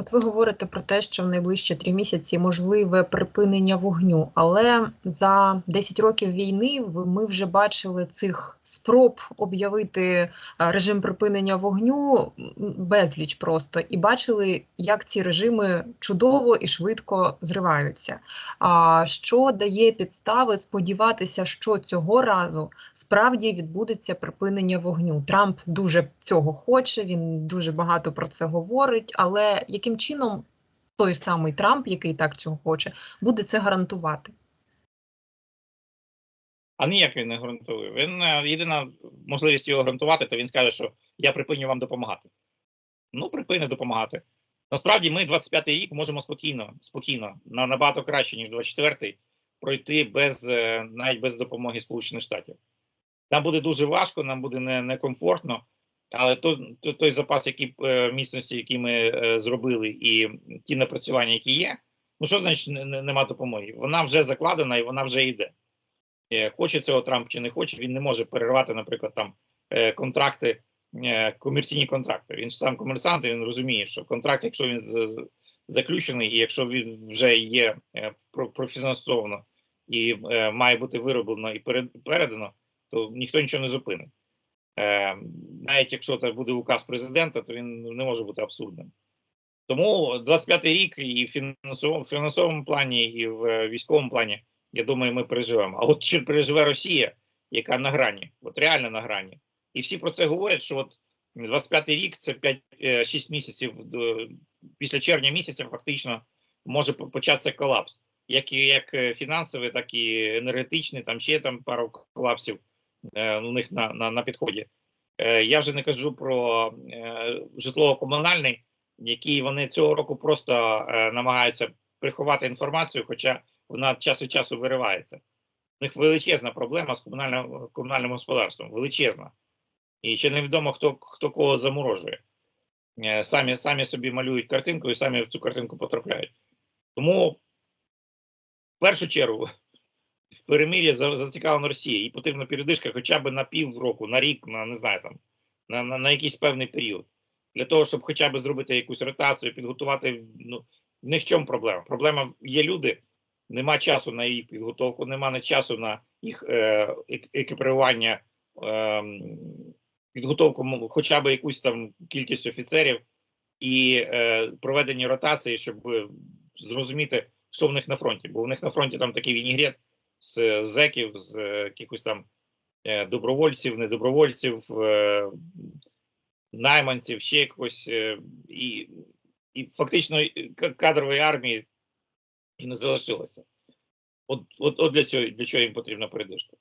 От ви говорите про те, що в найближчі три місяці можливе припинення вогню, але за 10 років війни ми вже бачили цих спроб об'явити е, режим припинення вогню безліч просто, і бачили, як ці режими чудово і швидко зриваються. А що дає підстави сподіватися, що цього разу справді відбудеться припинення вогню? Трамп дуже цього хоче, він дуже багато про це говорить, але яким чином той самий Трамп, який так цього хоче, буде це гарантувати? А ніяк він не гарантує. Він е, єдина можливість його гарантувати, то він скаже, що я припиню вам допомагати. Ну, припини допомагати. Насправді, ми 25-й рік можемо спокійно, спокійно, на набагато краще, ніж 24-й, пройти без е, навіть без допомоги Сполучених Штатів. Нам буде дуже важко, нам буде не- некомфортно, але то, то, той запас, який е, міцності, який ми е, зробили, і ті напрацювання, які є, ну що значить не- не- нема допомоги? Вона вже закладена і вона вже йде. Е, Хоче цього Трамп чи не хоче, він не може перервати, наприклад, там контракти, комерційні контракти. Він ж сам комерсант, він розуміє, що контракт, якщо він заключений, і якщо він вже є про- профінансовано і має бути вироблено і перед- передано, то ніхто нічого не зупинить. Е, Навіть якщо це буде указ президента, то він не може бути абсурдним. Тому 25-й рік і в фінансовому, в фінансовому плані, і в е, військовому плані я думаю, ми переживемо. А от чи переживе Росія, яка на грані, от реально на грані, і всі про це говорять, що от 25-й рік це 5-6 місяців до після червня місяця, фактично може початися колапс, як як е, фінансовий, так і енергетичний. Там ще там пару колапсів е, у них на, на, на підході. Е, я вже не кажу про е, житлово-комунальний, який вони цього року просто е, намагаються приховати інформацію, хоча вона час від часу виривається. У них величезна проблема з комунальним, комунальним господарством. Величезна. І ще невідомо, хто, хто кого заморожує. Е, Самі, самі собі малюють картинку і самі в цю картинку потрапляють. Тому, в першу чергу, в перемир'я за- зацікавлена Росія. Їй потрібна передишка хоча б на півроку, на рік, на не знаю там, на, на, на якийсь певний період. Для того, щоб хоча б зробити якусь ротацію, підготувати. Ну, в в чому проблема? Проблема є люди, нема часу на їх підготовку, нема часу на їх е, екіпірування, е, підготовку хоча б якусь там кількість офіцерів і е, проведення ротації, щоб е, зрозуміти, що в них на фронті. Бо в них на фронті там такий вінігрет з зеків, з якихось там е, добровольців, недобровольців, е, найманців, ще якось, е, і, і фактично кадрової армії і не залишилося. От, от, от для цього для чого їм потрібна передишка.